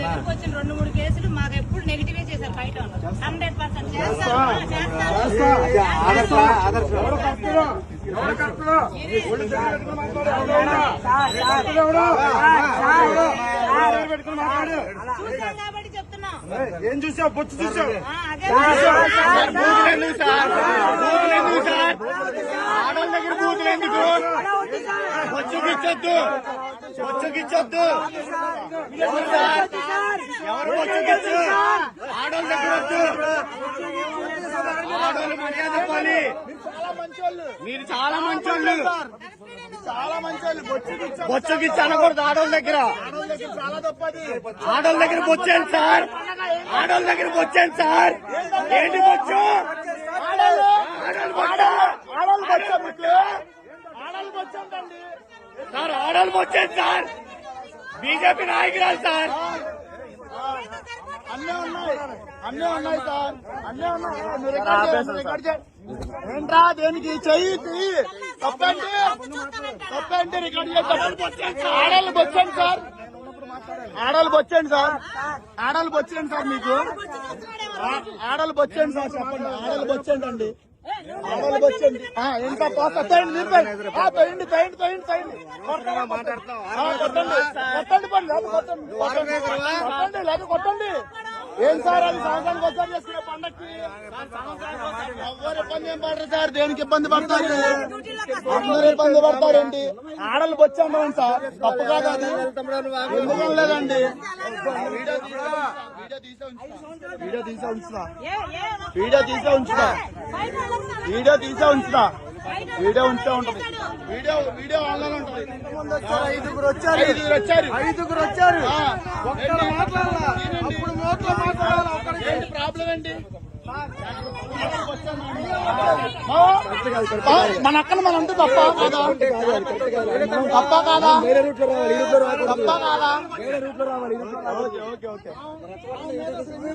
దగ్గరకు వచ్చిన రెండు మూడు కేసులు మాకు ఎప్పుడు నెగిటివే చేశారు బయట హండ్రెడ్ పర్సెంట్ చేస్తారు. చేస్తారు చూసాం కాబట్టి చెప్తున్నాం. ఏం చూసావు? బొచ్చు చూసావు? ఆ, అదే బూతులెందుకు సార్ బూతులెందుకు సార్ ఆడవాళ్ళ దగ్గర బూతులెందుకు బొచ్చుకిచ్చొద్దు. బొచ్చుకిచ్చొద్దు. బొచ్చుకిచ్చు ఆడవాళ్ళ దగ్గర వద్దు ఆడవాళ్ళు మర్యాద ఇవ్వాలి మీరు చాలా మంచోళ్ళు. చాలా మంచి వాళ్ళు బొచ్చు చూసావు బొచ్చుకిచ్చు అనకూడదు ఆడవాళ్ళ దగ్గర. ఆడవాళ్ళ దగ్గర బొచ్చాను సార్. ఆడవాళ్ళ దగ్గర బొచ్చాను సార్. ఏంటి బొచ్చు? సార్ ఆడవాళ్ళు బొచ్చాను సార్. బీజేపీ నాయకురాలు సార్. అన్నీ ఉన్నాయి అన్నీ ఉన్నాయి సార్ అన్నీ ఉన్నాయి రికార్డ్ చేయండి, ఏంట్రా దేనికి చెయ్యి చెయ్యి తప్పండి తప్పండి రికార్డ్ చేయండి ఆడవాళ్ళు వచ్చాను సార్ ఆడవాళ్ళు వచ్చాను సార్ ఆడవాళ్ళు వచ్చాను సార్ మీకు ఆ- ఆడవాళ్ళు బొచ్చండి సార్ చెప్పండి ఆడవాళ్ళు బొచ్చండి ఎంత మీరు కొట్టండి లేదు ఏం సార్ అది సంవత్సరానికి ఒకసారి చేసుకునే పండక్కి ఎవరు ఇబ్బంది ఏం పడరు సార్ దేనికి ఇబ్బంది పడతారు అందరూ ఇబ్బంది పడతారండి ఆడలు వచ్చాము సార్ తప్పు కాదు అది ఎందుకు లేదండి వీడియో తీసా ఉంచుతా వీడియో తీసా ఉంచుతా వీడియో తీసా ఉంచుతా వీడియో తీసా ఉంచుతా వీడియో ఉంచే ఉంటది. వీడియో వీడియో ఆన్లైన్ ఉంటది. ఐదుగురు వచ్చారు. ఐదుగురు వచ్చారు. ఐదుగురు వచ్చారు. అప్పుడు నోట్లో మాట్లాడాలి? ఒక్కడికి ఏంటి ప్రాబ్లం ఏంటి? మన అక్కన మన అంటే తప్ప. కాదా? తప్ప కాదా? తప్ప కాదా ఓకే ఓకే ఓకే.